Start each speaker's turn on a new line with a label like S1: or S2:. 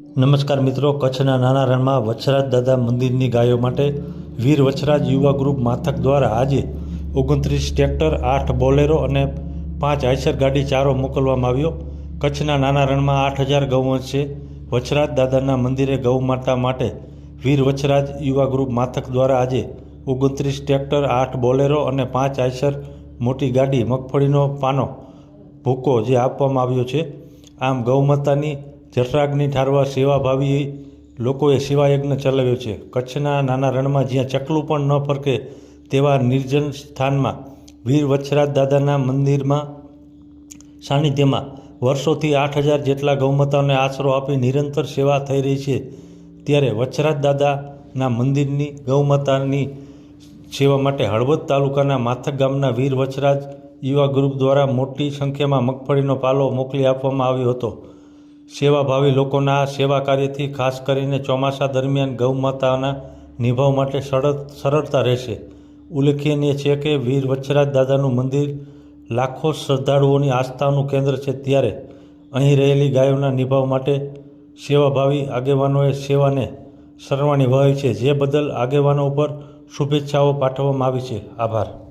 S1: નમસ્કાર મિત્રો, કચ્છના નાના રણમાં વછરાજ દાદા મંદિરની ગાયો માટે વીર વછરાજ યુવા ગ્રુપ માથક દ્વારા આજે ઓગણત્રીસ ટ્રેક્ટર, આઠ બોલેરો અને પાંચ આઈસર ગાડી ચારો મોકલવામાં આવ્યો. કચ્છના નાના રણમાં આઠ હજાર ગૌવંશ છે. વછરાજ દાદાના મંદિરે ગૌ માતા માટે વીર વછરાજ યુવા ગ્રુપ માથક દ્વારા આજે ઓગણત્રીસ ટ્રેક્ટર, આઠ બોલેરો અને પાંચ આઈસર મોટી ગાડી મગફળીનો પાનો ભૂકો જે આપવામાં આવ્યો છે. આમ ગૌમાતાની જઠરાગ્નિ ઠારવા સેવાભાવી લોકોએ સેવાયજ્ઞ ચલાવ્યો છે. કચ્છના નાના રણમાં જ્યાં ચકલું પણ ન ફરકે તેવા નિર્જન સ્થાનમાં વીર વચ્છરાજ દાદાના મંદિરમાં સાનિધ્યમાં વર્ષોથી આઠ હજાર જેટલા ગૌમાતાઓને આશરો આપી નિરંતર સેવા થઈ રહી છે. ત્યારે વચ્છરાજ દાદાના મંદિરની ગૌમાતાની સેવા માટે હળવદ તાલુકાના માથક ગામના વીર વચ્છરાજ યુવા ગ્રુપ દ્વારા મોટી સંખ્યામાં મગફળીનો પાલો મોકલી આપવામાં આવ્યો હતો. સેવાભાવી લોકોના આ સેવા કાર્યથી ખાસ કરીને ચોમાસા દરમિયાન ગૌમાતાના નિભાવ માટે સરળ સરળતા રહેશે. ઉલ્લેખનીય છે કે વીર વચ્છરાજ દાદાનું મંદિર લાખો શ્રદ્ધાળુઓની આસ્થાનું કેન્દ્ર છે ત્યારે અહીં રહેલી ગાયોના નિભાવ માટે સેવાભાવી આગેવાનોએ સેવાને સરવાણી નિભાવી છે. જે બદલ આગેવાનો ઉપર શુભેચ્છાઓ પાઠવવામાં આવી છે. આભાર.